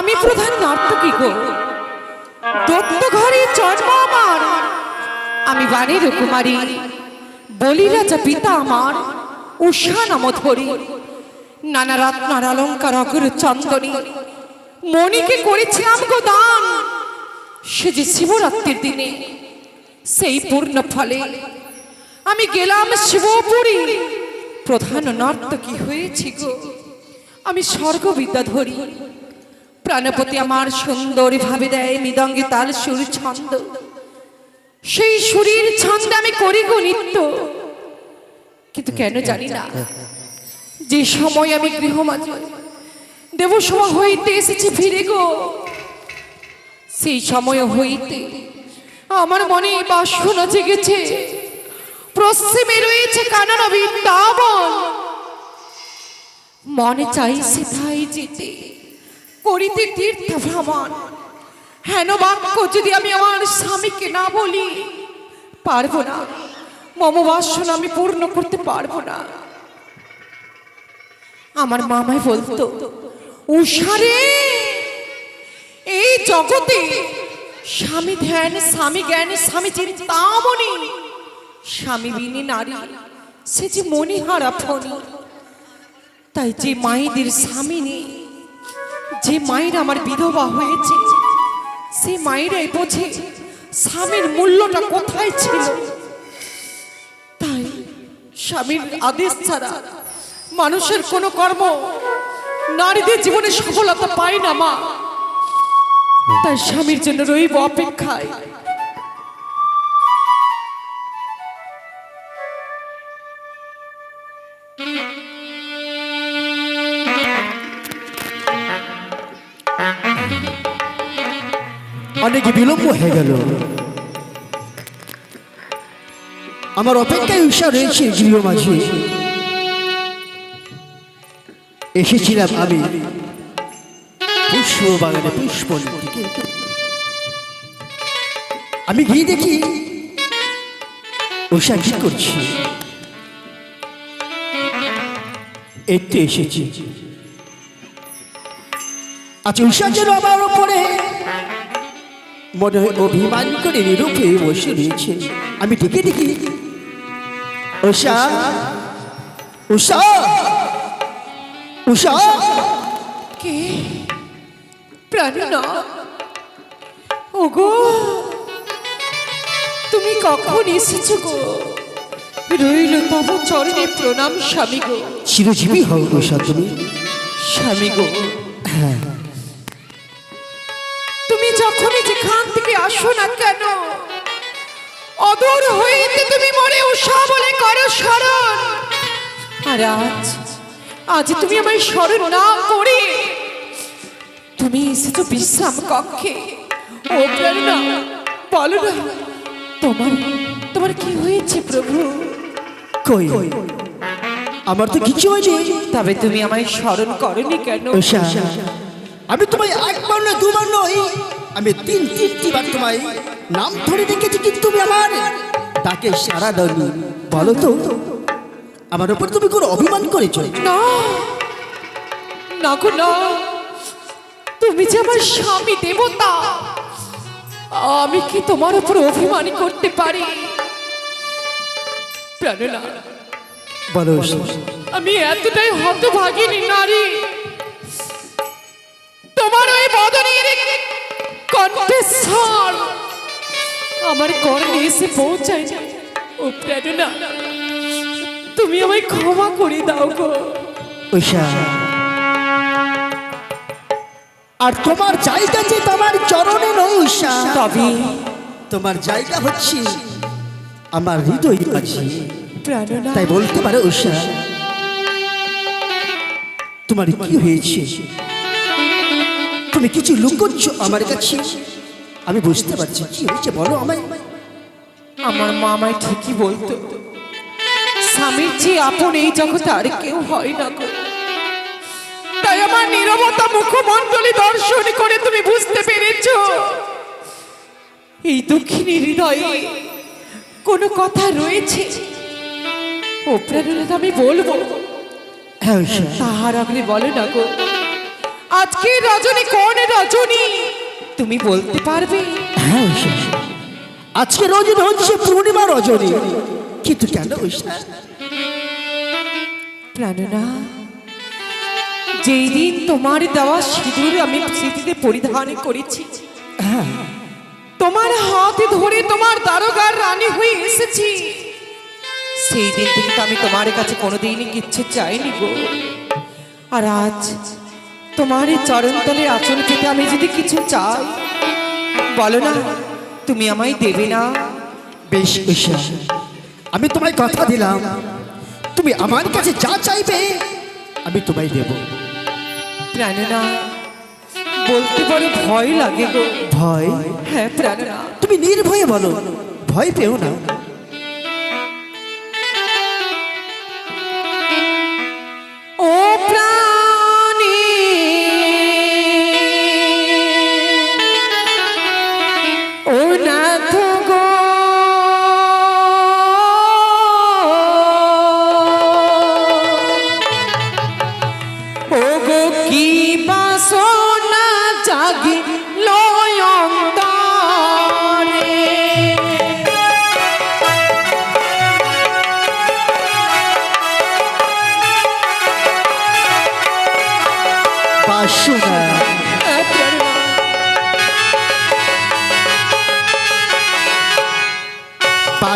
আমি প্রধান নর্তকী গো। দত্ত ঘরে জন্ম আমার। আমি বাণীর কুমারী বলি রাজা পিতা আমার, উষা নাম ধরি নানা রত্নার অলঙ্কার অগর চন্দনী। মণিকে করেছিলাম গো দান। সে যে শিবরাত্রির দিনে, সেই পূর্ণ ফলে। আমি গেলাম শিবপুরী। প্রধান নর্তকী হয়েছি গো। আমি স্বর্গবিদ্যা ধরি প্রাণপতি আমার সুন্দর ভাবে দেয় মৃদঙ্গে তার সুর ছন্দ। সেই সুরীর ছন্দে আমি করি গো নিত্য। কিন্তু কেন জানি না, যে সময় আমি গৃহমাঝে দেবসভা হইতে এসেছি ফিরে গো। সেই সময় হইতে আমার মনে বাসনা জেগেছে। পশ্চিমে রয়েছে কানন বৃন্দাবন। মনে চাইছে তাই যেতে। করিতে তীর্থ ভ্রমণ হেন বাক্য যদি আমি আমার স্বামীকে না বলি, পারব না। মমবাসন আমি পূর্ণ করতে পারব না। আমার মামাই বলতো উষারে এই জগতে স্বামী ধ্যান, স্বামী জ্ঞান, স্বামী চিন্তামণি, স্বামী বিনী নারী, সে যে মণিহারা ফণি, তাই যে মায়েদের স্বামী নেই যে মায়ের আমার বিধবা হয়েছে সেই মায়েরাই বোঝে স্বামীর মূল্যটা কোথায় ছিল? তাই স্বামীর আদেশ ছাড়া মানুষের কোনো কর্ম নারীদের জীবনে সফলতা পায় না মা। তাই স্বামীর জন্য রইব অপেক্ষায়। অনেক বিলম্ব হয়ে গেল। আমার অপেক্ষায় উষা রয়েছে গৃহ মাঝে। এসেছিলাম আমি পুষ্প বাগানে পুষ্প আমি গিয়ে দেখি উষা কি করছি। একটু এসেছি। আচ্ছা উষা যেন আমার ওপরে মনে হয় অভিমান করে নিরূপে বসে রয়েছে। আমি ডেকে দেখি। উষা উষা উষা। কে? প্রাণনা ওগো তুমি কখন এসেছ গো? রইল তব চরণে প্রণাম স্বামী গো। চিরজীবী হও উষা তুমি। স্বামী গো। তুমি আসো না কেন? অদূর হইতে তুমি মরে উষা বলে করো স্মরণ। আর আজ আজ তুমি আমায় স্মরণ না করে তুমি এসেছ বিশ্রাম কক্ষে। ও প্রেরণা বলো না তোমার তোমার কি হয়েছে প্রভু? কই? আমার তো কিছু হয়নি। তবে তুমি আমায় স্মরণ করনি কেন? আমি তোমায় একবার না দুবার নই আমি তিন তিনটি বার তোমায় নাম ধরে দেখেছি কিন্তু তুমি আমার? তাকে সারা দাওনি বলো তো। আমার উপর তুমি কোনো অভিমান করেছ? না না গো না। তুমি যে আমার স্বামী দেবতা আমি কি তোমার উপর অভিমান করতে পারি? বলো। আমি এতটাই হতভাগিনী নারী কণ্ঠস্বর আমার কর্ণে এসে পৌঁছায় ও প্রেরণা তুমি আমায় ক্ষমা করে দাও গো। উষা আর তোমার জায়গা যে তোমার চরণে নয় উষা তবে তোমার জায়গা হচ্ছে আমার হৃদয় আছে তাই বলতে পারো উষা তোমার কি হয়েছে? তুমি কিছু লুকোচ্ছ আমার কাছে? আমি বুঝতে পারছি। কি হয়েছে বলো আমায়? আমার মা আমায় ঠিকই বলতো। স্বামীর চেয়ে আপন এই জগতে আর কেউ হয় না গো। তাই আমার নীরবতা মুখমণ্ডলী দর্শন করে তুমি বুঝতে পেরেছ। এই দক্ষিণী হৃদয়ে কোনো কথা রয়েছে? ও প্রেরণা আমি বলব। হ্যাঁ উষা তাহার আগে বলে না গো। আজকে রজনী কোন রজনী? তুমি বলতে পারবে? হ্যাঁ আজকে রজনী হচ্ছে পূর্ণিমা রজনী। কিন্তু কেন প্রাণনা যেই দিন তোমার দেওয়া সিঁদুর আমি স্মৃতিতে পরিধান করেছি হ্যাঁ। তোমার হাতে ধরে তোমার দারোগার রানী হয়ে এসেছি। সেই দিন থেকে আমি তোমার কাছে কোনোদিনই কিচ্ছু চাইনি গো। আর আজ তোমার এই চরণতলে আচল পেতে আমি যদি কিছু চাই বলো না তুমি আমায় দেবে না। বেশ ঐশা আমি তোমায় কথা দিলাম। তুমি আমার কাছে যা চাইবে আমি তোমায় দেব। প্রাণনা বলতে বড় ভয় লাগে গো। ভয়? হ্যাঁ প্রাণনা। তুমি নির্ভয়ে বলো ভয় পেও না।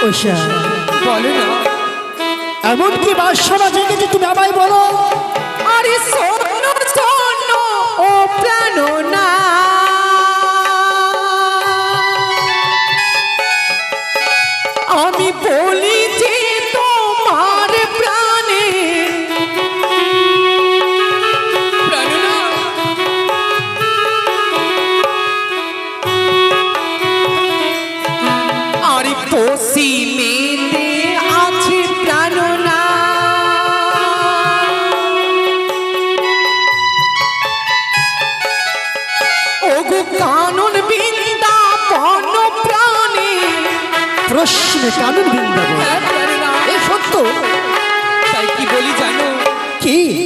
আমি বলি না। এমন কি বাসনা জেগেছে তুমি আমায় বলো? আরে শোনো শোনো ও প্রাণনা আমি Eat.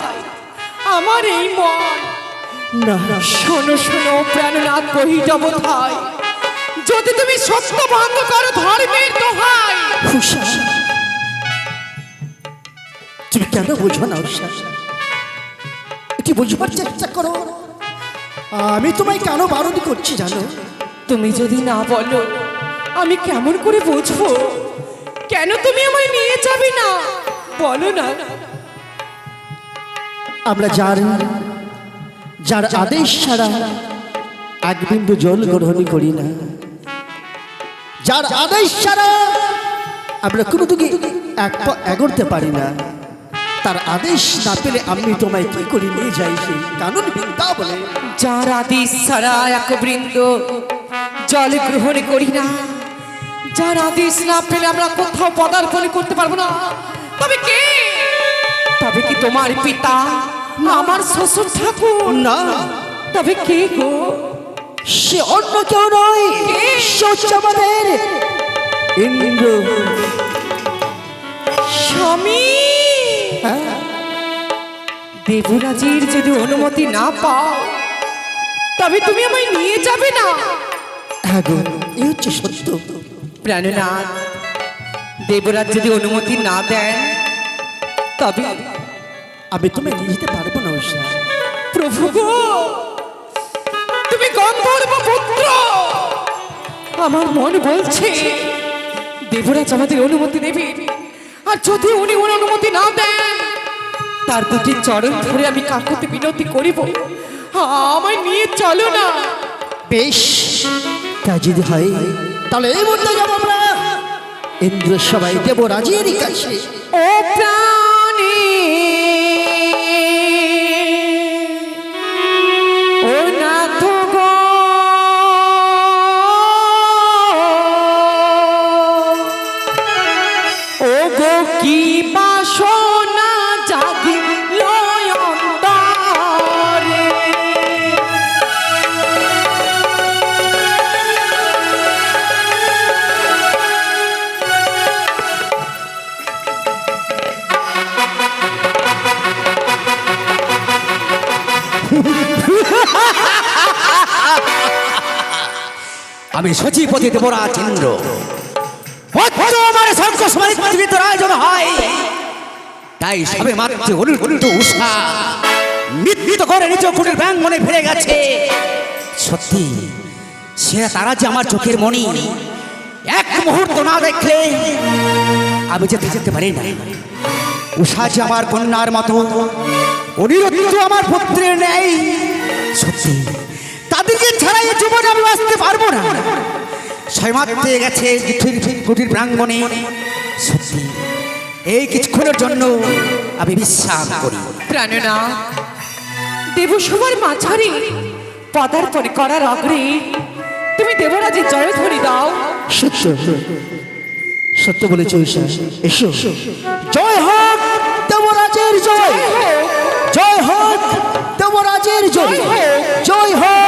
চাই। আমার এই মন। না না শোনো শোনো প্রাণনাথ কহি যাব যদি তুমি সত্য ভঙ্গ করো ধর্মের দোহাই। তুমি কেন বুঝো না হুশা এটি বুঝবার চেষ্টা করো। আমি তোমায় কেন বারণ করছি জানো? তুমি যদি না বলো আমি কেমন করে বুঝব? কেন তুমি আমায় নিয়ে যাবে না? বলো না। আমরা যার যার আদেশ ছাড়া এক বিন্দু জল গ্রহণ করি না। যার আদেশ ছাড়া আমরা কোনো দিকে এক এগোতে পারি না। তার আদেশ না পেলে আমি তোমায় কি করে নিয়ে যাই সেই কানুন বিন্দা বলে। যার আদেশ ছাড়া এক বৃন্দ জল গ্রহণ করি না। যার আদেশ না পেলে আমরা কোথাও পদার্পণ করতে পারব না। তবে কে তবে কি তোমার পিতা না আমার শ্বশুর ঠাকুর? না। তবে কে গো? সে অন্য কেউ নয় সে হচ্ছে আমাদের ইন্দ্র। স্বামী! হ্যাঁ। দেবরাজের যদি অনুমতি না পাও তবে তুমি আমায় নিয়ে যাবে না। হ্যাঁ গো এই হচ্ছে সত্য। প্রাণনাথ দেবরাজ যদি অনুমতি না দেন তবে আমি তুমি নিয়ে পারব না উষা প্রভু গো তুমি গন্ধর্ব পুত্র। আমার মন বলছে দেবরাজ আমাদের অনুমতি নেবে। আর যদি উনি ওর অনুমতি না দেন তার দুটি চরণ ধরে আমি কাকুতে বিনতি করিব। আমায় নিয়ে চলো না। বেশ তা যদি হয় তাহলে এই মুহূর্তে যাব আমরা। ইন্দ্র সবাই দেবরাজের কাছে। ও প্রাণী! আমি সচিপতি দেবরাজ ইন্দ্র আমার হয়। তাই মাত্র উষা করে গেছে। সত্যি, সে তারা যে আমার চোখের এক মুহূর্ত না দেখলে আমি যে থাকতে পারি না। উষা যে আমার কন্যার মতো, অনিরুদ্ধ আমার পুত্রের নেই সত্যি তাদেরকে ছাড়াই এই জীবনে আমি বাঁচতে পারব না। ছয়মাত্রে গেছে কুঠির কুঠির প্রাঙ্গণে। সত্যি এই কিছুক্ষণের জন্য আমি বিশ্বাস করি। প্রাণনা দেবসভার মাঝারে পদার্পণ করার অগ্রে তুমি দেবরাজের জয়ধ্বনি দাও। সত্য সত্য বলেছ উষা এসো। জয় হোক দেবরাজের জয়। জয় হোক। দেবরাজের জয়। জয় হোক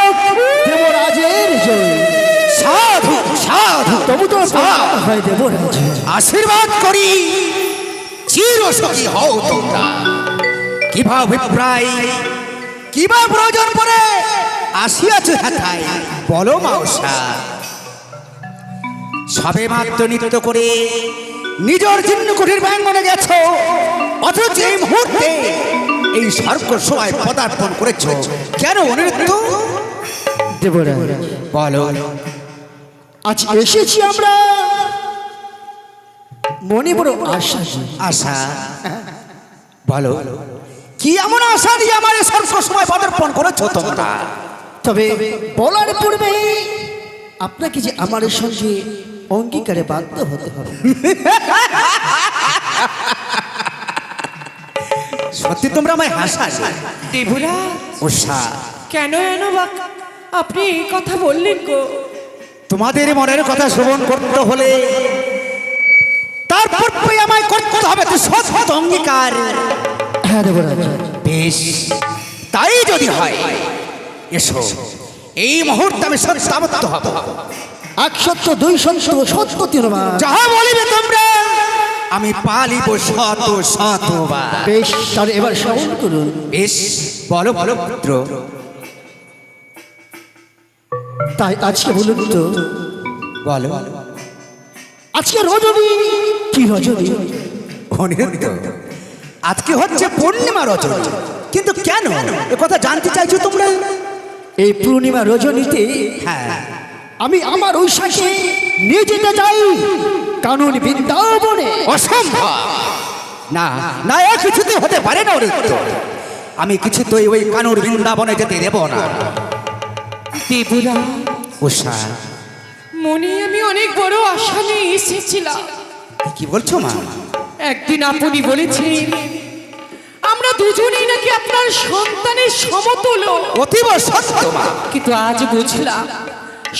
তবু তো হয় দেবরাজ আশীর্বাদ করি। চির সখী হও তোমরা। কিবা অভিপ্রায় কিবা প্রয়োজন পরে আসিয়াছ হাতায় বলো মাউসা। সবে মাত্র নৃত্য করে নিজের চিহ্ন কুটির ব্যাঙ্গনে গেছো। অথচ এই মুহূর্তে এই সর্ব সবাই পদার্পণ করেছ। কেন অনিরুদ্ধ? বলো। আজ এসেছি আমরা। মনে বড় আশা আশা। বলো কি এমন আশা দিয়ে আমার এই সর্ব সময় পদার্পণ করেছ? তোমরা তবে বলার পূর্বে আপনাকে যে আমার সঙ্গে অঙ্গীকারে বাধ্য হতে হবে। সত্যি তোমরা আমায় হাসা দেবরাজ উষা কেন এনো বা আপনি কথা বললেন গো? তোমাদের মনের কথা শ্রবণ করতে হলে তারপর আমায় করতে হবে তো সৎ অঙ্গীকার। হ্যাঁ বেশ তাই যদি হয় এসো। এই মুহূর্তে আমি সত্যাবদ্ধ হব। এক সত্য দুই সত্য সত্যতি যাহা বলিবে তোমরা আমি পালিব শত শতবার। বেশ তাহলে এবার শ্রবণ করুন। বেশ বলো বলো পুত্র। তাই আজকে বলুন তো বলো। আজকে রজনী কি রজনী? অনিরুদ্ধ আজকে হচ্ছে পূর্ণিমা রজনী। কিন্তু কেন? এ কথা জানতে চাইছো তোমরা? এই পূর্ণিমা রজনীতে হ্যাঁ। আমি আমার ঐশাকে নিয়ে যেতে চাই কানুন বৃন্দাবনে। অসম্ভব। না না এ কিছুতে হতে পারে না অনিরুদ্ধ। আমি কিছুতেই ওই কানুর বৃন্দাবনে যেতে দেব না। দেবরাজ উষা মনে আমি অনেক বড় আশা নিয়ে এসেছিলাম। কি বলছো মা? একদিন আপনি বলেছিলেন আমরা দুজনেই নাকি আপনার সন্তানের সমতুল্য। অতীব সত্য মা। কিন্তু আজ বুঝলাম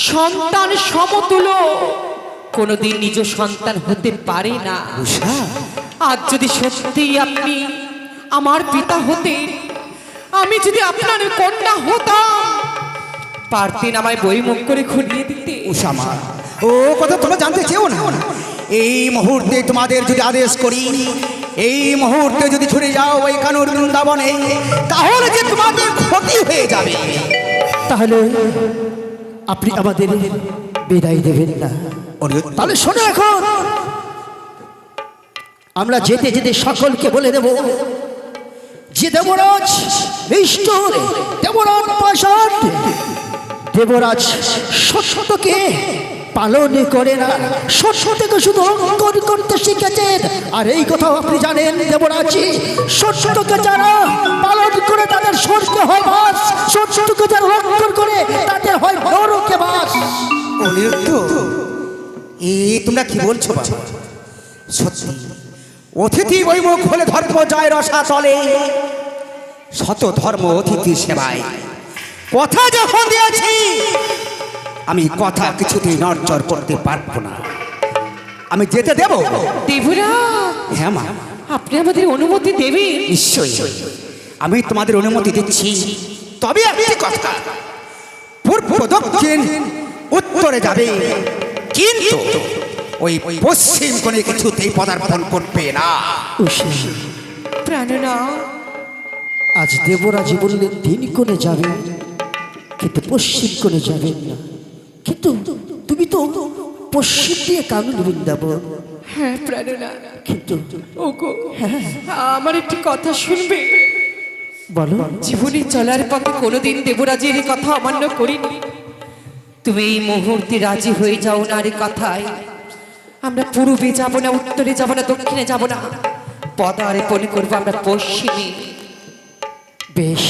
সন্তান সমতুল্য কোনোদিন নিজ সন্তান হতে পারে না। উষা আজ যদি সত্যি আপনি আমার পিতা হতেন আমি যদি আপনার কন্যা হতাম পারতেন আমায় বই মুখ করে খুলিয়ে দিতে উষা মা। ও কথা তোমরা জানতে চেও না। এই মুহূর্তে তোমাদের যদি আদেশ করি এই মুহূর্তে যদি ছুটে যাও ওই কানুর বৃন্দাবনে তাহলে যে তোমাদের ক্ষতি হয়ে যাবে। তাহলে আপনি আমাদের বিদায় দেবেন না। তাহলে শোনো এখন। আমরা যেতে যেতে সকলকে বলে দেব যে দেবরাজ নিষ্ঠুর দেবরাজ পাষাণ দেবরাজ সত্যকে পালন করে না। সত্যকে শুধু অঙ্কন করতে শিখেছেন আর এই কথাও আপনি জানেন দেবরাজ, সত্যকে যারা পালন করে তাদের স্বর্গে হয় বাস। সত্যকে যারা রক্ষণ করে তাদের হয় নরকে বাস। এ তোমরা কি বলছো বাবা? সত্যি, অতিথি বৈমুখ হলে ধর্ম জয় রসা চলে শত ধর্ম অতিথি সেবায়। কথা যখন দিয়েছি আমি কথা কিছুতেই নড়চড় করতে পারব না। আমি যেতে দেব? দেবরা হ্যাঁ মা। আপনি আমাদের অনুমতি দেবেন? নিশ্চয়ই। আমি তোমাদের অনুমতি দিচ্ছি। তবে একটি কথা। পূর্ব দক্ষিণ উত্তরে যাবে। কিন্তু ওই পশ্চিম কোণে কিছুতেই পদার্পণ করবে না। প্রাণনা আজ দেবরাজি বললেন দিন কোণে যাবে কিন্তু পশ্চিম কোণে যাবেন না। কিন্তু তুমি তো পশ্চিম দিয়ে কানুন বৃন্দাবন। হ্যাঁ প্রাণনা। কিন্তু ওগো আমার একটি কথা শুনবে? বলো। জীবনে চলার পথে কোনোদিন দেবরাজের কথা অমান্য করিনি। তুমি এই মুহূর্তে রাজি হয়ে যাও না আর কথায়। আমরা পূর্বে যাব না উত্তরে যাব না দক্ষিণে যাব না। পদার্পণ করব আমরা পশ্চিমে। বেশ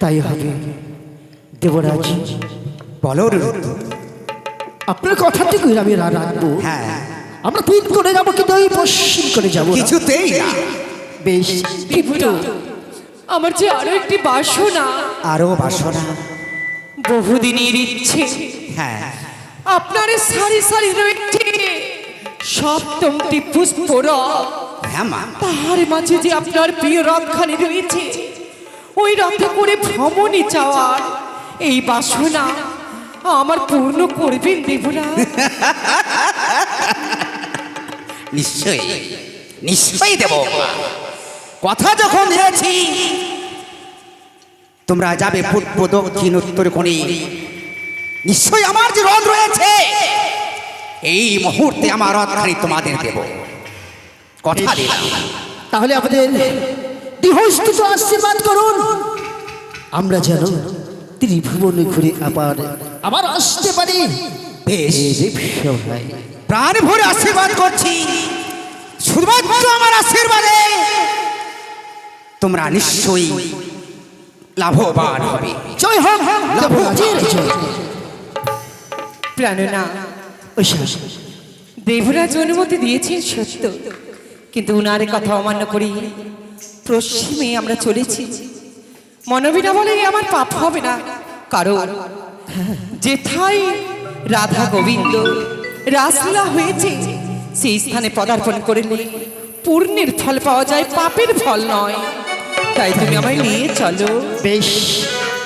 তাই হবে। দেবরাজ। বলো। আপনার কথাটুকু আমি রা- রাখব। হ্যাঁ। আমরা তিন করে যাব কিন্তু ওই পশ্চিম করে যাব কিছুতেই বেশ কিন্তু আমার যে আরও একটি বাসনা। আরও বাসনা। বহুদিনের ইচ্ছে। হ্যাঁ। আপনার সারি সারি রয়েছে। সপ্তমটি পুষ্পরথ হ্যাঁ মা। তাহার মাঝে যে আপনার প্রিয় রথখানি রয়েছে ওই রথে করে ভ্রমণে যাওয়ার। এই বাসনা আমার পূর্ণ করবেন দেবরা। নিশ্চয়ই নিশ্চয়ই দেব। কথা যখন দিয়েছি তোমরা যাবে পূর্ব দক্ষিণ উত্তর কোণে। নিশ্চয়ই আমার যে রথ রয়েছে এই মুহূর্তে আমার রথখানি তোমাদের দেব। কথা দিলাম। তাহলে আমাদের দেহস্থিত আশীর্বাদ করুন। আমরা যেন ত্রিভুবনে ঘুরে আবার আবার আসতে পারি। বেশ। প্রাণ ভরে আশীর্বাদ করছি। শুধুমাত্র আমার আশীর্বাদে তোমরা নিশ্চয়ই লাভবান হবে। জয় হোক প্রাণনা দেবরাজ অনুমতি দিয়েছেন সত্য। কিন্তু উনার কথা অমান্য করি। পশ্চিমে আমরা চলেছি। মনোবিনা বলে আমার পাপ হবে না। কারণ যেথায় রাধা গোবিন্দ রাসলীলা হয়েছে সেই স্থানে পদার্পণ করলে পূর্ণের ফল পাওয়া যায় পাপের ফল নয়। তাই তুমি আমায় নিয়ে চলো। বেশ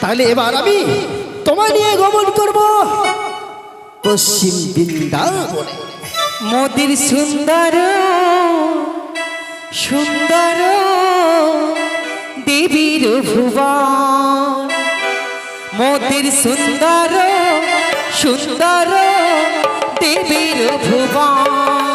তাহলে এবার আমি তোমায় নিয়ে গমন করব পশ্চিম বৃন্দাবনে। মোদির সুন্দর সুন্দর দেবীর ভুবন। মোদের সুন্দর সুন্দর দেবীর ভুবন।